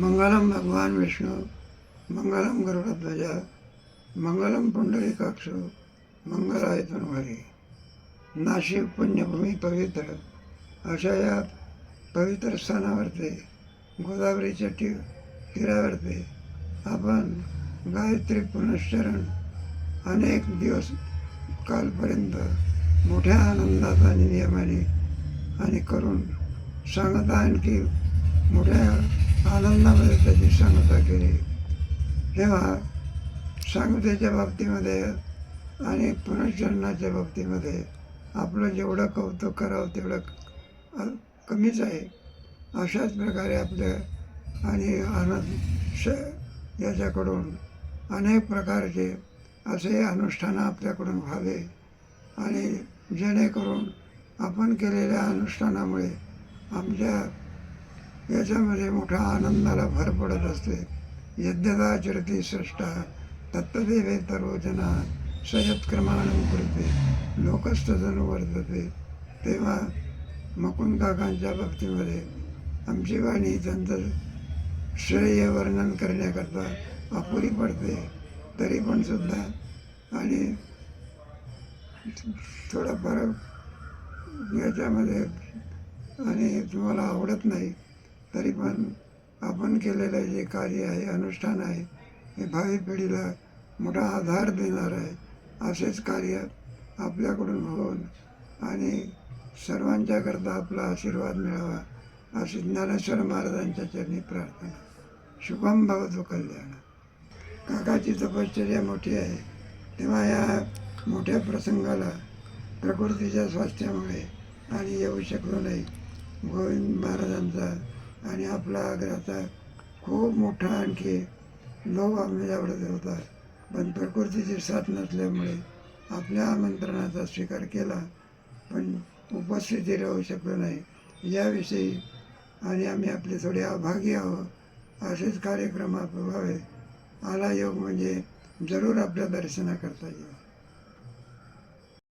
मंगलम भगवान विष्णू मंगलम गरुडध्वज मंगलम पुंडलिकाक्ष मंगलायतन तन्वरी नाशिक पुण्यभूमी पवित्र. अशा या पवित्र स्थानावरती गोदावरीच्या टी तीरावरती आपण गायत्री पुनश्चरण अनेक दिवस कालपर्यंत मोठ्या आनंदात आणि नियमाने आणि करून सांगता आणखी मोठ्या आनंदामध्ये त्याची सांगता केली. तेव्हा सांगतेच्या बाबतीमध्ये आणि पुनर्जन्माच्या बाबतीमध्ये आपलं जेवढं कौतुक करावं तेवढं कमीच आहे. अशाच प्रकारे आपल्या आणि आनंद श याच्याकडून अनेक प्रकारचे असे अनुष्ठानं आपल्याकडून व्हावे. आणि जेणेकरून आपण केलेल्या अनुष्ठानामुळे आमच्या याच्यामध्ये मोठ्या आनंदाला भर पडत असते. यद्यदाचरती सृष्टा तत्तदेवे तरोजना सयत्क्रमाणं कृते लोकस्तजन वर्धते. तेव्हा मकुन बाबतीमध्ये आमची वाणी त्यांचं श्रेय वर्णन करण्याकरता अपुरी पडते. तरी पण सुद्धा आणि थोडा फरक याच्यामध्ये आणि तुम्हाला आवडत नाही तरी पण आपण केलेलं जे कार्य आहे अनुष्ठान आहे हे भावी पिढीला मोठा आधार देणार आहे. असेच कार्य आपल्याकडून होऊन आणि सर्वांच्याकरता आपला आशीर्वाद मिळावा अशी ज्ञानेश्वर महाराजांच्या चरणी प्रार्थना. शुभम भवतु कल्याण काकाची तपश्चर्या मोठी आहे. तेव्हा या मोठ्या प्रसंगाला प्रकृतीच्या स्वास्थ्यामुळे आणि येऊ शकलो नाही. गोविंद महाराजांचा आणि आपला आग्र्याचा खूप मोठा आणखी लोभ आम्ही होता. पण प्रकृतीची साथ नसल्यामुळे आपल्या आमंत्रणाचा स्वीकार केला. पण उपस्थिती राहू शकलो नाही. याविषयी आणि आम्ही आपले थोडे अभागी आहोत असेच कार्यक्रम व्हावे आला योग म्हणजे जरूर आपल्या दर्शनाकरता येऊ